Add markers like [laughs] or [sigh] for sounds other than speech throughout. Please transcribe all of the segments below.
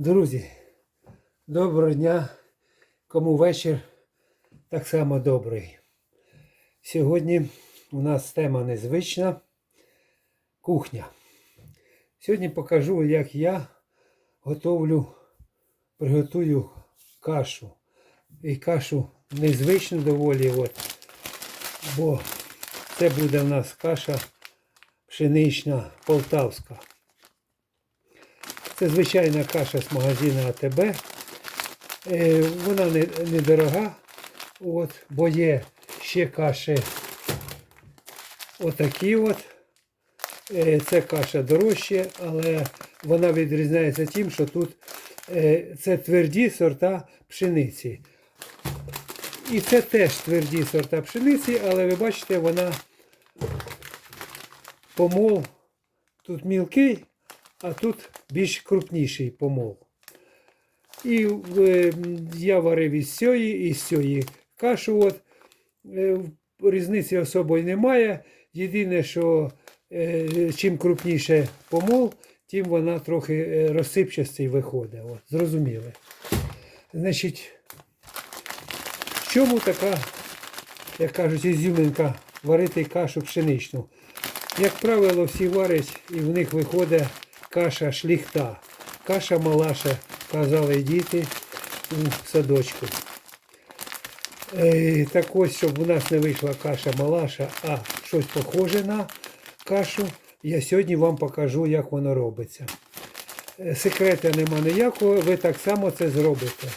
Друзі, доброго дня. Кому вечір так само добрий. Сьогодні у нас тема незвична кухня. Сьогодні покажу, як я готовлю, приготую кашу. І кашу незвичну доволі, от, бо це буде в нас каша пшенична полтавська. Це звичайна каша з магазину АТБ. Е, Вона не, недорога, от, бо є ще каші отакі от. Е, Це каша дорожча, але вона відрізняється тим, що тут е, це тверді сорта пшениці. І це теж тверді сорта пшениці, але ви бачите, вона помол тут мілкий, а тут більш крупніший помол. І е, я варив із цієї, із цієї кашу. От. Е, різниці особої немає. Єдине, що е, чим крупніше помол, тим вона трохи е, розсипчастий виходить. От, зрозуміли. Значить, в чому така, як кажуть, ізюминка варити кашу пшеничну? Як правило, всі варять і в них виходить каша шліхта. Каша малаша, казали діти у садочку. Е, так ось, щоб у нас не вийшла каша малаша, а щось похоже на кашу, я сьогодні вам покажу, як воно робиться. Е, Секрета нема ніякого, ви так само це зробите.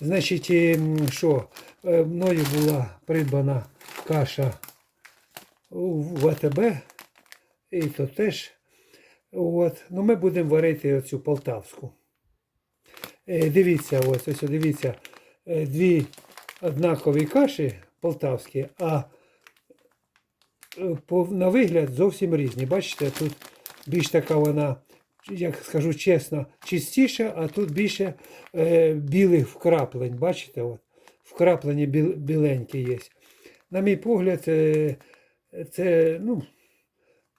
Значить, ем, що, е, мною була придбана каша в АТБ, і то теж. От. Ну, ми будемо варити оцю полтавську. Е, дивіться, ось, ось, дивіться, е, дві однакові каші полтавські, а е, на вигляд зовсім різні. Бачите, тут більш така вона, як скажу чесно, чистіша, а тут більше е, білих вкраплень. Бачите, от, вкраплені біленькі є. На мій погляд, е, це ну,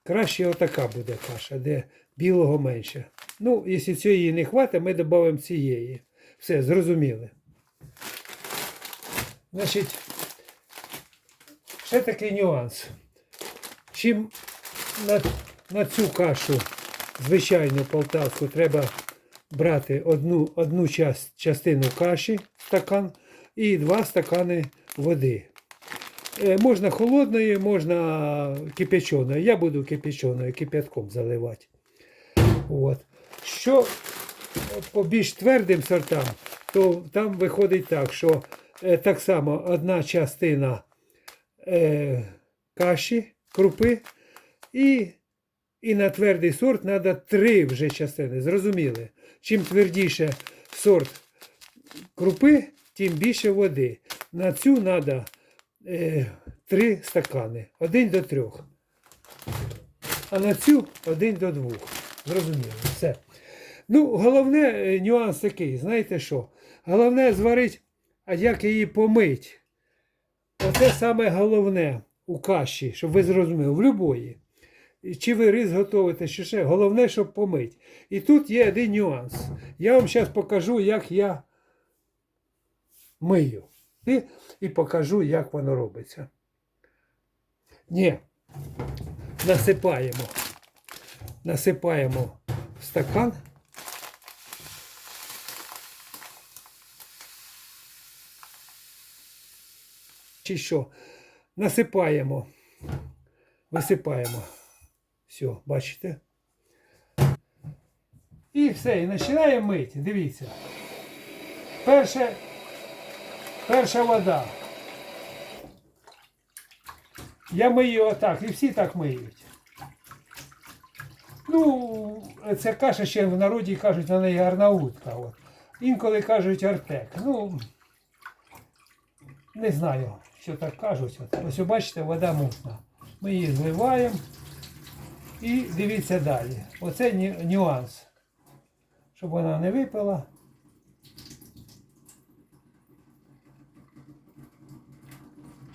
краще отака буде каша, де білого менше. Ну, якщо цієї не хватить, ми додамо цієї. Все, зрозуміли. Значить, ще такий нюанс. Чим на, на цю кашу, звичайну полтавську, треба брати одну, одну час, частину каші, стакан, і два стакани води. Е, Можна холодної, можна кипяченої. Я буду кипяченою, кипятком заливати. От. Що по більш твердим сортам, то там виходить так, що е, так само одна частина е, каші, крупи, і, і на твердий сорт треба три вже частини. Зрозуміли? Чим твердіше сорт крупи, тим більше води. На цю треба три стакани. Один до трьох. А на цю один до двох. Зрозуміло. Все. Ну, головне е, нюанс такий, знаєте що? Головне зварити, а як її помить. Оце саме головне у каші, щоб ви зрозуміли, в любої. Чи ви рис готуєте, чи ще. Головне, щоб помить. І тут є один нюанс. Я вам зараз покажу, як я мию. І, і покажу, як воно робиться. Ні. Насипаємо. Насипаємо в стакан. Чи що? Насипаємо. Висипаємо. Все, бачите? І все, і починаємо мити. Дивіться. Перше, перша вода. Я мию отак, і всі так миють. Ну, ця каша ще в народі кажуть на неї арнаутка. От. Інколи кажуть артек. Ну, не знаю, що так кажуть. От. Ось бачите, вода мутна. Ми її зливаємо. І дивіться далі. Оце нюанс. Щоб вона не випала.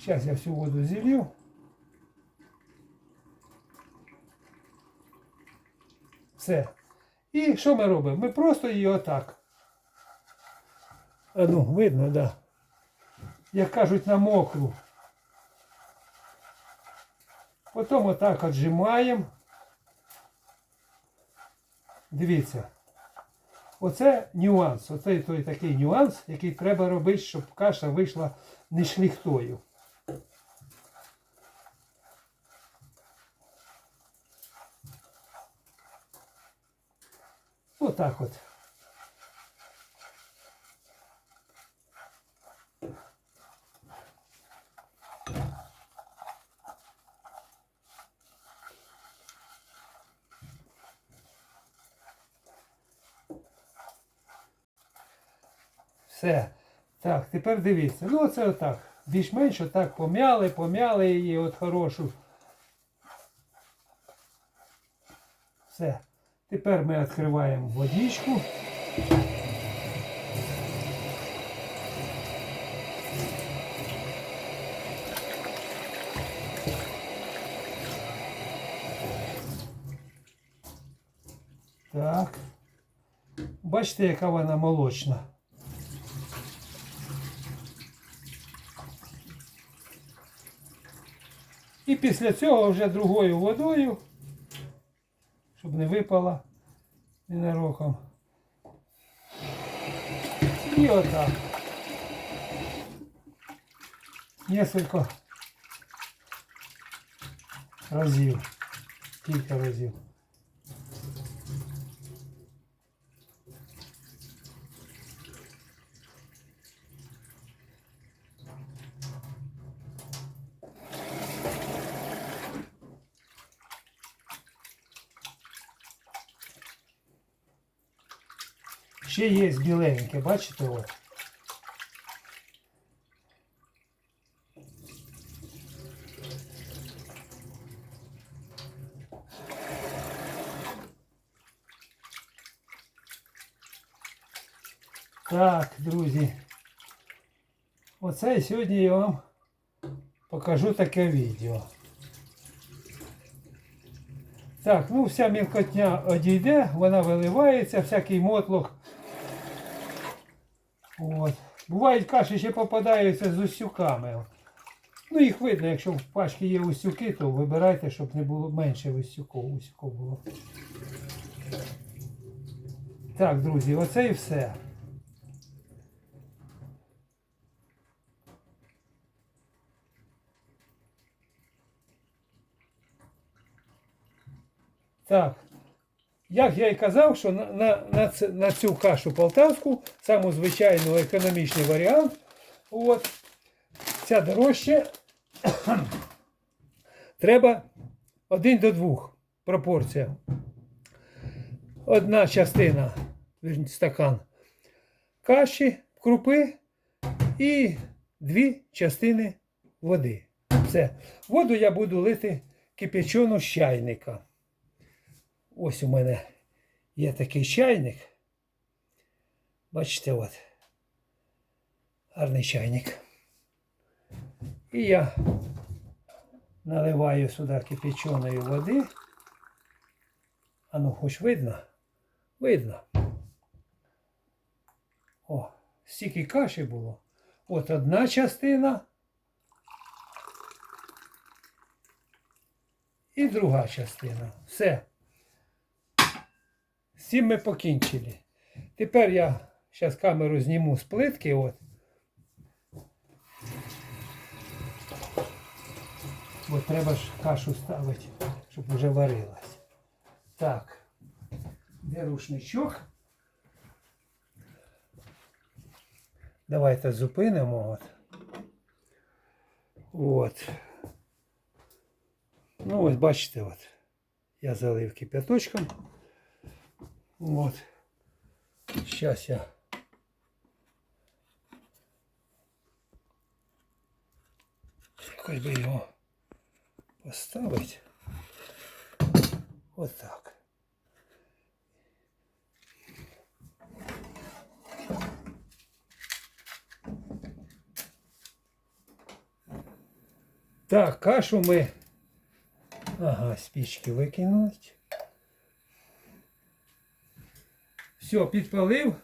Зараз я всю воду зілью. Все. І що ми робимо? Ми просто її отак. А ну, видно, так. Да. Як кажуть, на мокру. Потім отак отжимаємо. Дивіться. Оце нюанс. Оце той такий нюанс, який треба робити, щоб каша вийшла не шліхтою. Отак от. Все. Так, тепер дивіться. Ну оце отак. Більш-менш отак пом'яли, пом'яли її от хорошу. Все. Тепер ми відкриваємо водичку. Так. Бачите, яка вона молочна. І після цього вже другою водою, щоб не випала ненароком. І отак. Несколько разів. Кілька разів. Ще є біленьке, бачите от? Так, друзі. Оце сьогодні я вам покажу таке відео. Так, ну вся мілкотня одійде, вона виливається, всякий мотлох. От. Бувають каші ще попадаються з усюками. Ну їх видно, якщо в пачці є усюки, то вибирайте, щоб не було менше усюков, усюков було. Так, друзі, оце і все. Так. Як я і казав, що на, на, на, цю кашу полтавську, саму звичайну економічний варіант, от, ця дорожче, [coughs] треба 1 до 2 пропорція. Одна частина, стакан каші, крупи і дві частини води. Все. Воду я буду лити кипячену з чайника. Ось у мене є такий чайник. Бачите, от. Гарний чайник. І я наливаю сюди кипяченої води. А ну, хоч видно? Видно. О, стільки каші було. От одна частина. І друга частина. Все. З цим ми покінчили. Тепер я зараз камеру зніму з плитки. От. Бо треба ж кашу ставити, щоб вже варилась. Так. Де рушничок? Давайте зупинимо. От. От. Ну ось бачите, от. Я залив кипяточком. Вот. Сейчас я. Якось би його поставити. От так. Так, кашу ми. Ага, спички викинуть. Все, підпалив.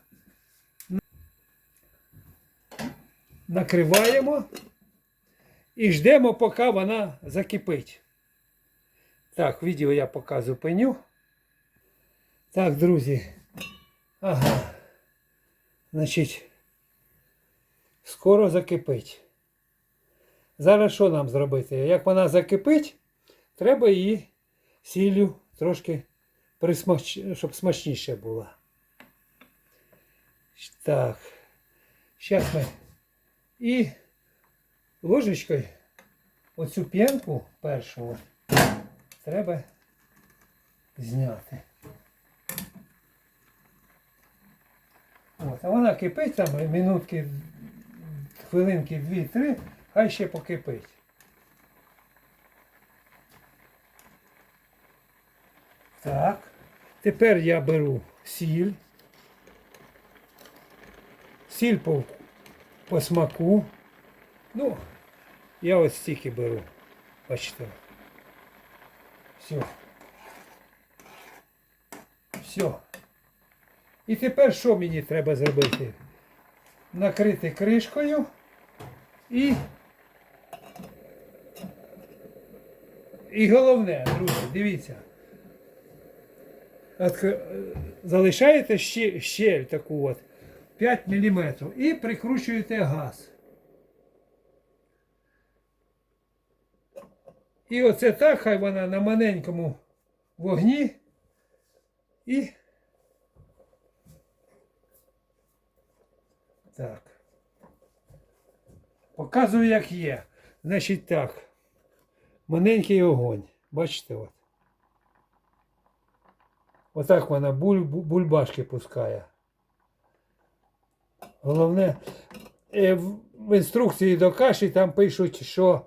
Накриваємо і ждемо, поки вона закипить. Так, відео я поки зупиню. Так, друзі. Ага. Значить, скоро закипить. Зараз що нам зробити? Як вона закипить, треба її сіллю трошки присмач... щоб смачніше була. Так. Зараз ми і ложечкою оцю п'янку першу треба зняти. От, а вона кипить там минутки, хвилинки 2-3, хай ще покипить. Так. Тепер я беру сіль. Сіль по, смаку. Ну, я ось стільки беру. Бачите. Все. Все. І тепер що мені треба зробити? Накрити кришкою і. І головне, друзі, дивіться. Залишаєте ще, щель таку от 5 мм і прикручуєте газ. І оце так, хай вона на маленькому вогні і так. Показую, як є. Значить так. Маленький огонь. Бачите от. Отак вона буль, бульбашки пускає. Головне, е, в інструкції до каші там пишуть, що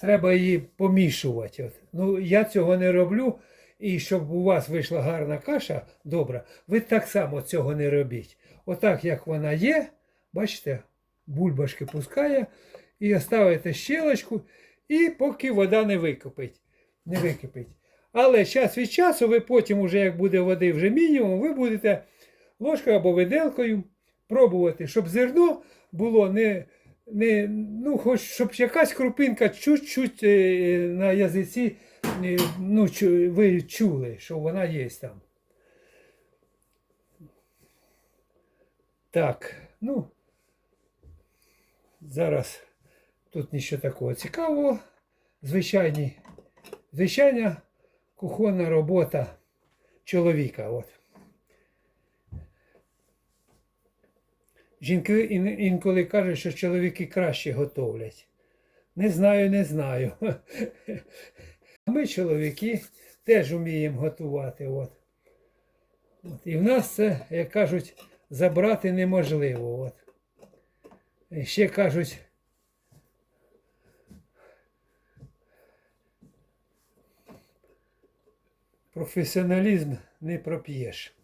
треба її помішувати. От. Ну, я цього не роблю. І щоб у вас вийшла гарна каша, добра, ви так само цього не робіть. Отак, як вона є, бачите, бульбашки пускає, і оставите щелочку, і поки вода не википить. Не википить. Але час від часу, ви потім, уже як буде води вже мінімум, ви будете ложкою або виделкою пробувати, щоб зерно було не, не ну, хоч щоб якась крупинка чуть-чуть е, на язиці, е, ну, ви чули, що вона є там. Так, ну, зараз тут нічого такого цікавого. Звичайні, звичайна кухонна робота чоловіка. От. Жінки інколи кажуть, що чоловіки краще готовлять. Не знаю, не знаю. [laughs] Ми, чоловіки, теж вміємо готувати. От. От. І в нас це, як кажуть, забрати неможливо. От. Ще кажуть. Професіоналізм не проп'єш.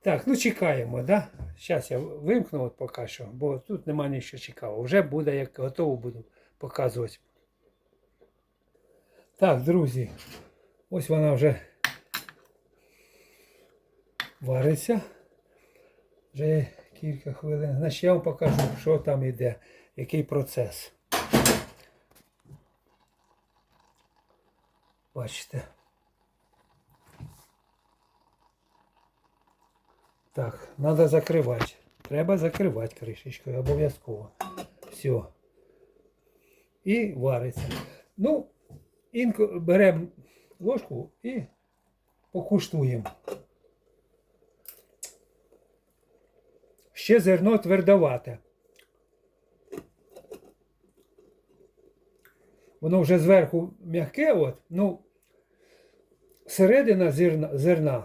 Так, ну чекаємо, да? Зараз я вимкну от поки що, бо тут нема нічого цікавого. Вже буде, як готово буду показувати. Так, друзі, ось вона вже вариться. Вже кілька хвилин. Значить, я вам покажу, що там іде, який процес. Бачите. Так, треба закривати. Треба закривати кришечкою обов'язково. Все. І вариться. Ну, інко беремо ложку і покуштуємо. Ще зерно твердовате. Воно вже зверху м'яке, от, ну, середина зерна, зерна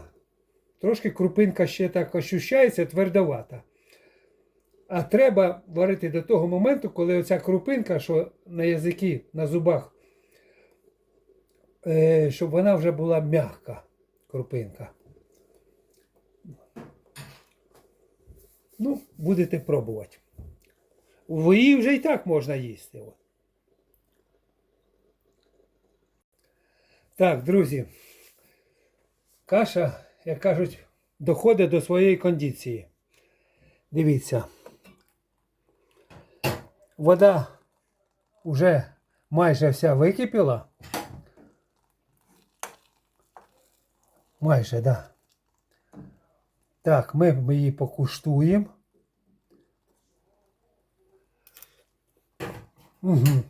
трошки крупинка ще так ощущається, твердовата. А треба варити до того моменту, коли оця крупинка, що на язикі, на зубах, е, щоб вона вже була м'яка крупинка. Ну, будете пробувати. її вже і так можна їсти. От. Так, друзі. Каша, як кажуть, доходить до своєї кондиції. Дивіться. Вода вже майже вся википіла. Майже, да. Так, ми її покуштуємо. Угу.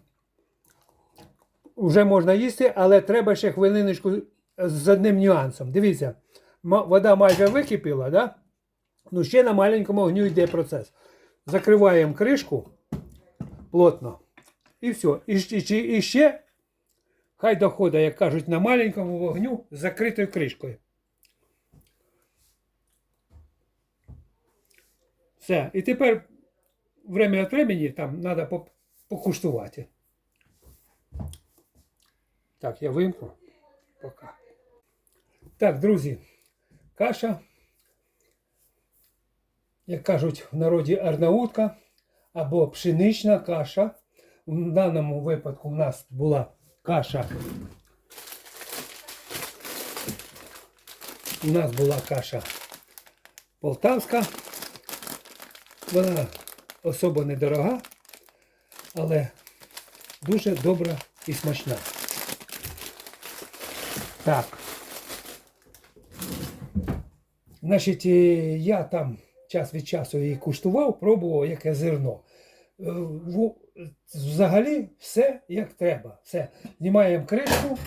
Уже можна їсти, але треба ще хвилиночку з одним нюансом. Дивіться, вода майже википіла, да? Ну, ще на маленькому огню йде процес. Закриваємо кришку плотно. І все. І, і, і ще хай доходить, як кажуть, на маленькому вогню з закритою кришкою. Все. І тепер время від времени там треба покуштувати. Так, я вимкну. Пока. Так, друзі, каша, як кажуть в народі арнаутка або пшенична каша. В даному випадку в нас була каша. У нас була каша полтавська. Вона особо недорога, але дуже добра і смачна. Так. Значить, е, я там час від часу її куштував, пробував яке зерно. Е, Взагалі все як треба. Все. Знімаємо кришку.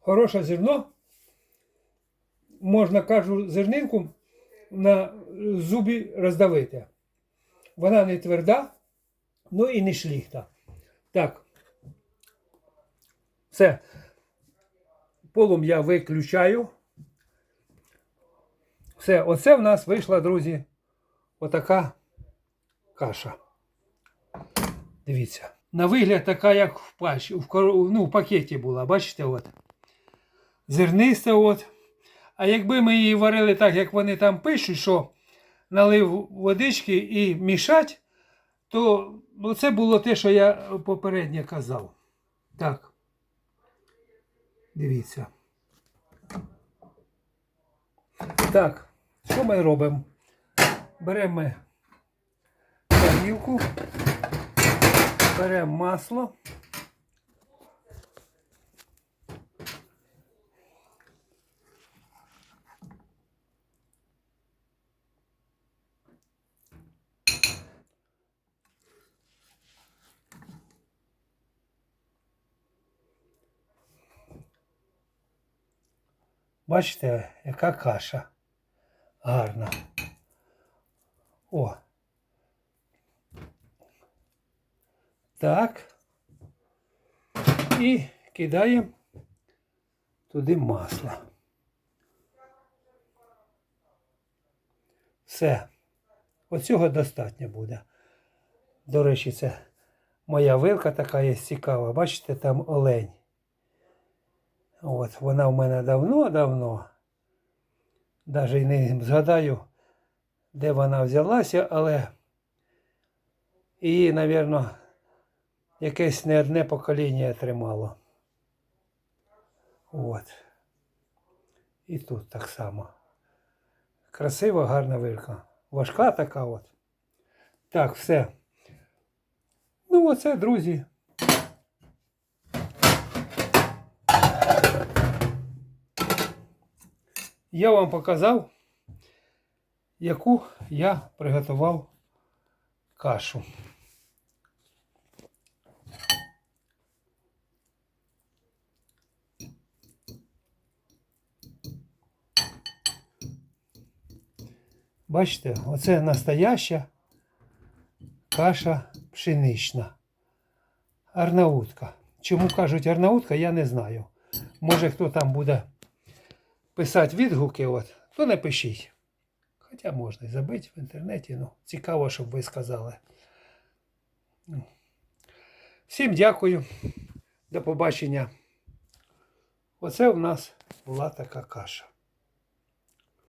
Хороше зерно. Можна кажу зернинку на зубі роздавити. Вона не тверда, ну і не шліхта. Так. Все. Полум я виключаю. Все, оце в нас вийшла, друзі, отака каша. Дивіться. На вигляд така, як в пачі, в, ну, в пакеті була, бачите, от. Зерниста, от. А якби ми її варили так, як вони там пишуть, що налив водички і мішать, то ну, це було те, що я попередньо казав. Так. Дивіться. Так, що ми робимо? Беремо тарілку, беремо масло. Бачите, яка каша гарна. О. Так. І кидаємо туди масло. Все. Оцього достатньо буде. До речі, це моя вилка така є цікава. Бачите, там олень. От, вона в мене давно-давно. Навіть не згадаю, де вона взялася, але її, мабуть, якесь не одне покоління тримало. От. І тут так само. Красива, гарна вилка. Важка така от. Так, все. Ну, оце, друзі. Я вам показав, яку я приготував кашу. Бачите, оце настояща каша пшенична. Арнаутка. Чому кажуть арнаутка, я не знаю. Може хто там буде писати відгуки, от, то не пишіть. Хоча можна і забити в інтернеті, ну, цікаво, щоб ви сказали. Ну. Всім дякую. До побачення. Оце в нас була така каша.